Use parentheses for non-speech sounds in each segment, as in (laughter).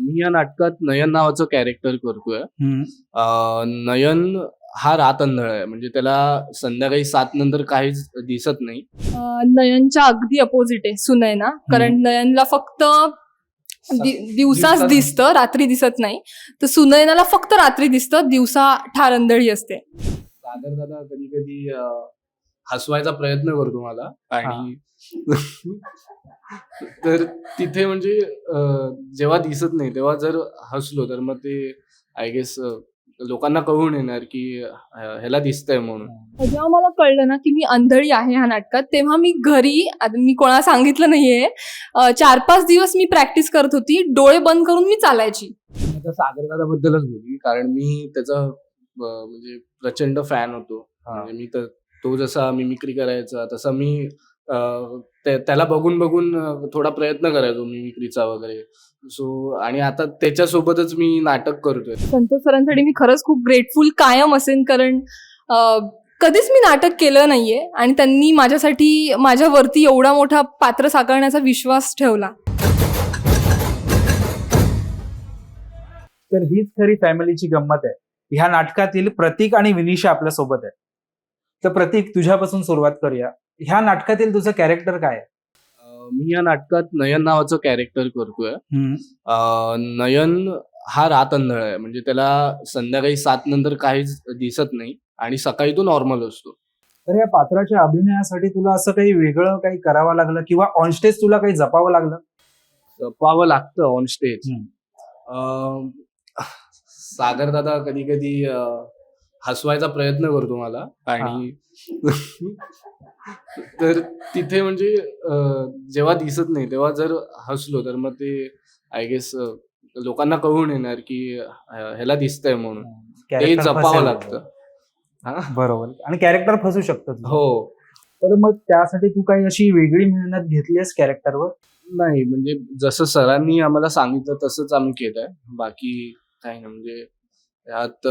मी या नाटकात नयन नावाचं कॅरेक्टर करतोय. नयन हा रात अंधळ आहे. म्हणजे त्याला संध्याकाळी सात नंतर काहीच दिसत नाही. नयनच्या अगदी अपोजिट आहे सुनयना. कारण नयनला फक्त दिवसाच- दिसतं रात्री दिसत नाही. तर सुनयनाला फक्त रात्री दिसतं दिवसा ठार अंधळी असते. सागर दादा कधी कधी हसवायचा प्रयत्न करतो मला आणि तर तिथे म्हणजे जेव्हा दिसत नाही तेव्हा जर हसलो तर मग ते आय गेस लोकांना कळून येणार की ह्याला दिसतंय म्हणून. जेव्हा मला कळलं ना की मी अंधळी आहे ह्या नाटकात तेव्हा मी घरी मी कोणाला सांगितलं नाहीये चार पाच दिवस मी प्रॅक्टिस करत होती डोळे बंद करून मी चालायची. मी आता सागर दादा बद्दलच बोलली कारण मी त्याचा म्हणजे प्रचंड फॅन होतो. म्हणजे मी तर तो जसा मिमिक्री करायचा तसा मी त्याला बघून बघून थोडा प्रयत्न करायचो मिमिक्रीचा वगैरे. सो आणि आता त्याच्यासोबतच मी नाटक करतोय. संतोष सरांसाठी मी खरंच खूप ग्रेटफुल कायम असेन कारण कधीच मी नाटक केलं नाहीये आणि त्यांनी माझ्यासाठी माझ्यावरती एवढा मोठा पात्र साकारण्याचा विश्वास ठेवला. तर हीच खरी फॅमिलीची गंमत आहे. ह्या नाटकातील प्रतीक आणि विनिशा आपल्यासोबत आहे तर प्रतीक तुझ्यापासून सुरुवात करूया. ह्या नाटकातील तुझं कॅरेक्टर काय आहे? मी या नाटकात नयन नावाचं कॅरेक्टर करतोय. नयन हा रात अंधळ आहे. म्हणजे त्याला संध्याकाळी सात नंतर काहीच दिसत नाही आणि सकाळी तो नॉर्मल असतो. तर या पात्राच्या अभिनयासाठी तुला असं काही वेगळं काही करावं लागलं किंवा ऑनस्टेज तुला काही जपावं लागलं? जपावं लागतं ऑन स्टेज. सागर दादा कधी कधी हसवायचा प्रयत्न करतो मला आणि तर तिथे म्हणजे जेव्हा दिसत नाही तेव्हा जर हसलो तर मग ते आय गेस लोकांना कळून येणार की ह्याला दिसतंय म्हणून. ते जपावं. लागतं. हा? बरोबर. आणि कॅरेक्टर फसू शकतं तुझं. हो. तर मग त्यासाठी तू काही अशी वेगळी मेहनत घेतलीस कॅरेक्टरवर नाही म्हणजे जसं सरांनी आम्हाला सांगितलं तसंच आम्ही केलंय. बाकी काही नाही म्हणजे यात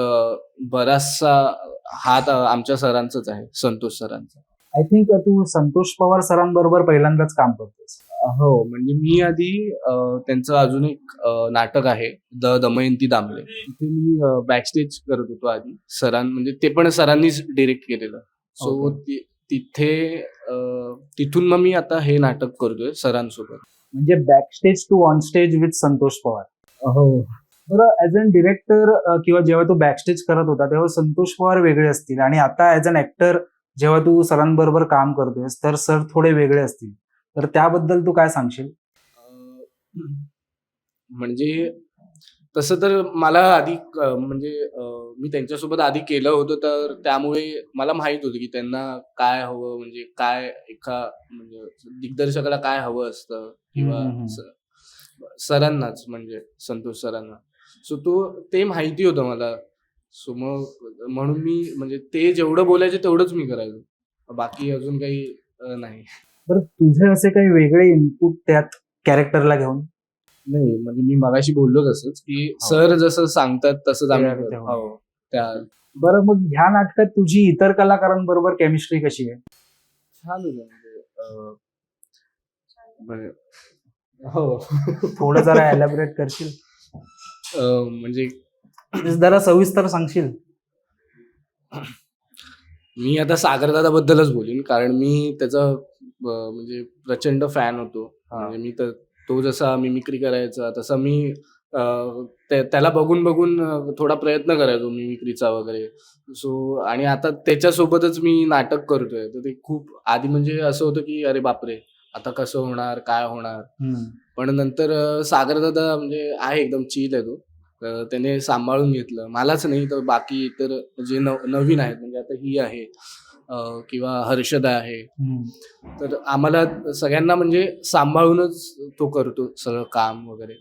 बराचसा हात आमच्या सरांचाच आहे संतोष सरांचा. आय थिंक तू संतोष पवार सरांबरोबर पहिल्यांदाच काम करतोस. हो म्हणजे मी आधी अं, त्यांचं अजून एक अं, नाटक आहे द दमयंती दामले. तिथे मी बॅकस्टेज करत होतो आधी. सरां म्हणजे ते पण सरांनीच डिरेक्ट केलेलं. So Okay. तिथे अं, तिथून मग मी आता हे नाटक करतोय सरांसोबत. म्हणजे backstage to on stage with Santosh Pawar. हो. बरं ऍज अन डिरेक्टर किंवा जेव्हा तू बॅकस्टेज करत होता तेव्हा संतोष पवार वेगळे असतील. आणि आता ऍज अन ऍक्टर जेव्हा तू सरांबरोबर काम करतोयस तर सर थोडे वेगळे असतील. तर त्याबद्दल तू काय सांगशील? म्हणजे तसं तर मला आधी म्हणजे मी त्यांच्यासोबत आधी केलं होतं तर त्यामुळे मला माहीत होतं की त्यांना काय हवं म्हणजे काय एका म्हणजे दिग्दर्शकाला काय हवं असतं किंवा सरांनाच म्हणजे संतोष सरांना. सो तो ते माहिती होतं मला. सो मग म्हणून मी म्हणजे ते जेवढं बोलायचे तेवढंच मी करायचो. बाकी अजून काही नाही. बरं तुझे असे काही वेगळे इनपुट त्यात कॅरेक्टरला घेऊन? नाही म्हणजे मी मगाशी बोललो तसंच की सर जसं सांगतात तसंच आम्ही. हो त्या. बरं मग ह्या नाटकात तुझी इतर कलाकारांबरोबर केमिस्ट्री कशी आहे? छान होतं म्हणजे हो. थोडं जरा एलॅबरेट करशील? (laughs) म्हणजे जरा सविस्तर सांगशील? मी आता सागरदादा बद्दलच बोलीन कारण मी त्याचा म्हणजे प्रचंड फॅन होतो. म्हणजे मी तर तो जसा मिमिक्री करायचा तसा मी त्याला बघून बघून थोडा प्रयत्न करायचो मिमिक्रीचा वगैरे. सो आणि आता त्याच्यासोबतच मी नाटक करतोय. तर ते खूप आधी म्हणजे असं होतं की अरे बापरे आता कसं होणार? काय होणार? पण नंतर सागरदादा म्हणजे आहे एकदम चिल आहे तो. तर त्याने सांभाळून घेतलं. मलाच नाही तर बाकी इतर जे नव नवीन आहेत म्हणजे आता ही आहे किंवा हर्षदा आहे. तर आम्हाला सगळ्यांना म्हणजे सांभाळूनच तो करतो सगळं काम वगैरे.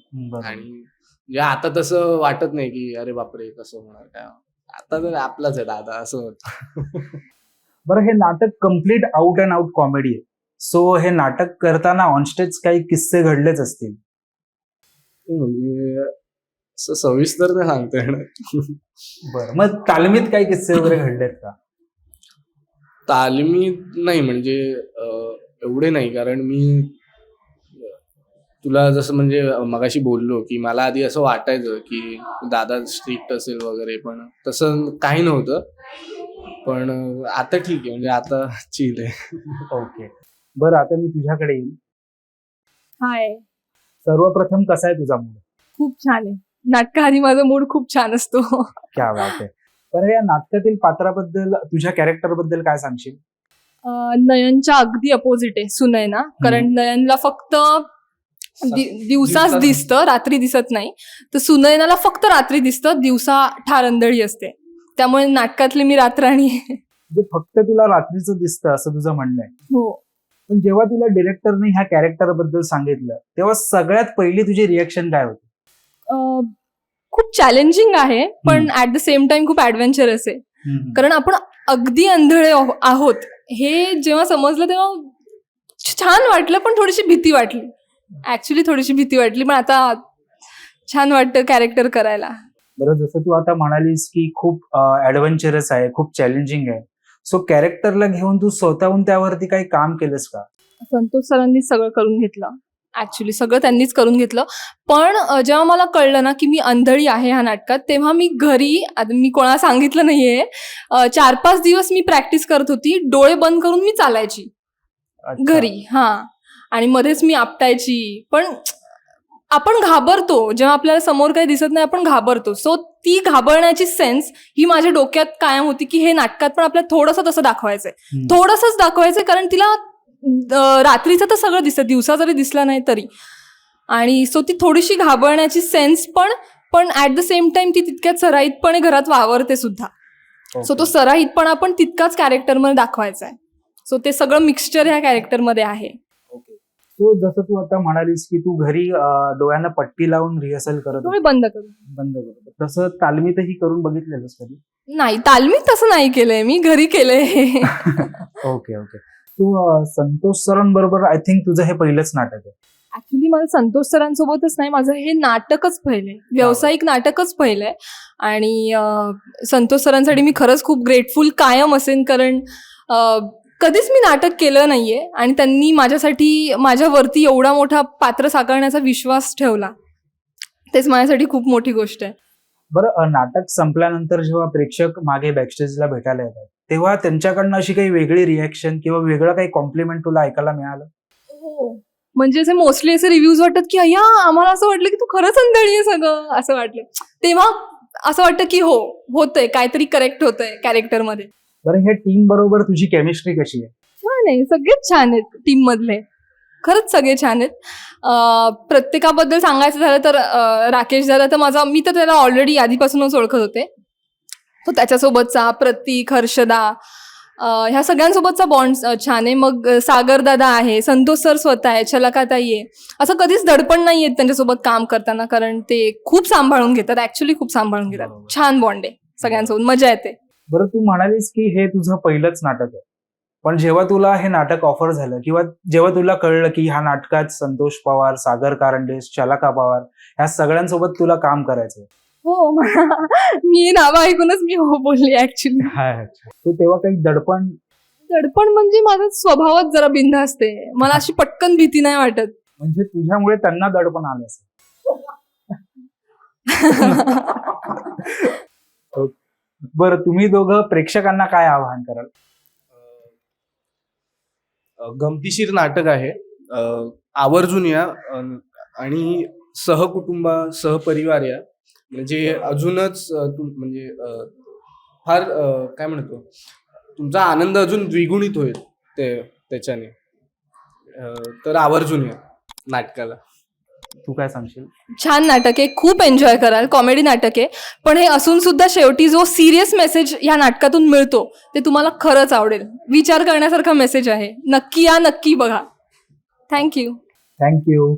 आणि म्हणजे आता तसं वाटत नाही की अरे बापरे कसं होणार काय. आता तर आपलाच आहे दादा असं (laughs) बरं हे नाटक complete out and out comedy आहे. सो हे नाटक करताना ऑनस्टेज काही किस्से घडलेच असतील. म्हणजे असं सविस्तर नाही सांगता. येणार बरं मग तालमीत काही किस्से वगैरे घडलेत का? तालमी नाही म्हणजे अं, एवढे नाही कारण मी तुला जसं म्हणजे मगाशी बोललो की मला आधी असं वाटायचं की दादा स्ट्रिक्ट असेल वगैरे पण तसं काही नव्हतं. पण आता ठीक आहे म्हणजे आता चिल आहे. ओके बरं आता मी तुझ्याकडे येईल हाय. सर्वप्रथम कसा आहे तुझा मूड? खूप छान आहे. नाटकाआधी माझा मूड खूप छान असतो. क्या बात आहे. बरं या नाटकातील पात्राबद्दल तुझ्या कॅरेक्टरबद्दल काय सांगशील? अं, नयनच्या अगदी अपोजिट आहे सुनयना कारण नयनला फक्त दि- दिवसाच दिवसाच- दिसतं रात्री दिसत नाही. तर सुनयनाला फक्त रात्री दिसतं दिवसा ठारंदळी असते. त्यामुळे नाटकातली मी रात्राणी आहे. म्हणजे फक्त तुला रात्रीचं दिसतं असं तुझं म्हणणं आहे. हो. पण जेव्हा तुला डिरेक्टरने ह्या कॅरेक्टरबद्दल सांगितलं तेव्हा सगळ्यात पहिली तुझी रिएक्शन काय होती? खूप चॅलेंजिंग आहे पण ऍट द सेम टाइम खूप ऍडव्हेंचरस आहे. कारण आपण अगदी अंधळे आहो- आहोत. हे जेव्हा समजलं तेव्हा छान वाटलं पण थोडीशी भीती वाटली. ऍक्च्युली थोडीशी भीती वाटली पण आता छान वाटतं कॅरेक्टर करायला. बरं जसं तू आता म्हणालीस की खूप ऍडव्हेंचरस आहे खूप चॅलेंजिंग आहे. सो कॅरेक्टरला घेऊन तू स्वतःहून त्यावरती काही काम केलंस का? संतोष सरांनी सगळं करून घेतलं. ऍक्च्युली सगळं त्यांनीच करून घेतलं. पण जेव्हा मला कळलं ना की मी अंधळी आहे ह्या नाटकात तेव्हा मी घरी मी कोणाला सांगितलं नाहीये चार पाच दिवस मी प्रॅक्टिस करत होती डोळे बंद करून मी चालायची. घरी हा. आणि मध्येच मी आपटायची. पण आपण घाबरतो जेव्हा आपल्याला समोर काही दिसत नाही आपण घाबरतो. सो ती घाबरण्याची सेन्स ही माझ्या डोक्यात कायम होती की हे नाटकात पण आपल्याला थोडंसं तसं दाखवायचंय. थोडंसंच दाखवायचंय कारण तिला रात्रीचं तर सगळं दिसतं दिवसा जरी दिसला नाही तरी. आणि सो ती थोडीशी घाबरण्याची सेन्स पण पण ऍट द सेम टाइम ती तितक्याच सराईतपणे घरात वावरते सुद्धा. सो तो. सराईतपणा पण तितकाच कॅरेक्टरमध्ये दाखवायचा आहे सो ते सगळं मिक्सचर ह्या कॅरेक्टरमध्ये आहे. सो जसं तू आता म्हणालीस की तू घरी डोळ्यांना पट्टी लावून रिहर्सल करत. बंद करून बंद करत तसं तालमीतही करून बघितलेलंस कधी? नाही तालमीत तसं नाही केलंय मी घरी केलंय. (laughs) Okay okay. तू संतोष सरांबरोबर आय थिंक तुझं हे पहिलंच नाटक आहे. ऍक्च्युली माझं संतोष सरांसोबतच नाही माझं हे नाटकच पहिलंय. व्यावसायिक नाटकच पहिलंय. आणि संतोष सरांसाठी मी खरंच खूप ग्रेटफुल कायम असेन कारण कधीच मी नाटक केलं नाहीये आणि त्यांनी माझ्यासाठी माझ्यावरती एवढा मोठा पात्र साकारण्याचा विश्वास ठेवला. तेच माझ्यासाठी खूप मोठी गोष्ट आहे. बरं नाटक संपल्यानंतर जेव्हा प्रेक्षक मागे बॅकस्टेजला भेटायला येतात तेव्हा त्यांच्याकडनं अशी काही वेगळी रिॲक्शन किंवा वेगळं काही कॉम्प्लिमेंट तुला ऐकायला मिळालं? म्हणजे असे मोस्टली असे रिव्ह्यूज वाटतात की अय्या आम्हाला असं वाटलं की तू खरंच अंधळी आहे सगळं असं वाटलं. तेव्हा असं वाटतं की हो होतंय काहीतरी करेक्ट होतंय कॅरेक्टरमध्ये बरं हे टीम बरोबर तुझी केमिस्ट्री कशी आहे? छान आहे सगळेच छान आहेत टीम मधले. खरंच सगळे छान आहेत. अं, प्रत्येकाबद्दल सांगायचं झालं तर अं, राकेश दादा तर माझा मी तर त्याला ऑलरेडी आधीपासूनच ओळखत होते. तो त्याच्यासोबतचा प्रतीक हर्षदा अं, ह्या सगळ्यांसोबतचा बॉन्ड छान आहे. मग अं, सागर दादा आहे संतोष सर स्वतः आहे छलकाताई आहे. असं कधीच दडपण नाही येत त्यांच्यासोबत काम करताना कारण ते खूप सांभाळून घेतात ऍक्च्युली खूप सांभाळून घेतात. बरोबर. छान बॉन्ड आहे सगळ्यांसोबत मजा येते. बरं तू म्हणालीस की हे तुझं पहिलंच नाटक आहे. पण जेव्हा तुला हे नाटक ऑफर झालं किंवा जेव्हा तुला कळलं की ह्या नाटकात संतोष पवार सागर कारंडेस शलाका पवार ह्या सगळ्यांसोबत तुला काम करायचंय. हो (laughs) मी नावं ऐकूनच मी हो बोलली ऍक्च्युली तो तेव्हा काही दडपण? दडपण म्हणजे माझा स्वभावच जरा बिंद असते. मला अशी पटकन भीती नाही वाटत. म्हणजे तुझ्यामुळे त्यांना दडपण आलं असेल. (laughs) (laughs) बरं तुम्ही दोघं प्रेक्षकांना काय आवाहन कराल? गमतीशीर नाटक आहे. आवर्जून या आणि सहकुटुंबा सहपरिवार या. म्हणजे अजूनच म्हणजे फार काय म्हणतो? तुमचा आनंद अजून द्विगुणित होईल ते त्याच्याने. तर आवर्जून या नाटकाला. तू काय सांगशील? छान नाटक आहे खूप एन्जॉय कराल कॉमेडी नाटक आहे. पण हे असून सुद्धा शेवटी जो सिरियस मेसेज या नाटकातून मिळतो ते तुम्हाला खरंच आवडेल. विचार करण्यासारखा मेसेज आहे. नक्की या नक्की बघा. Thank you thank you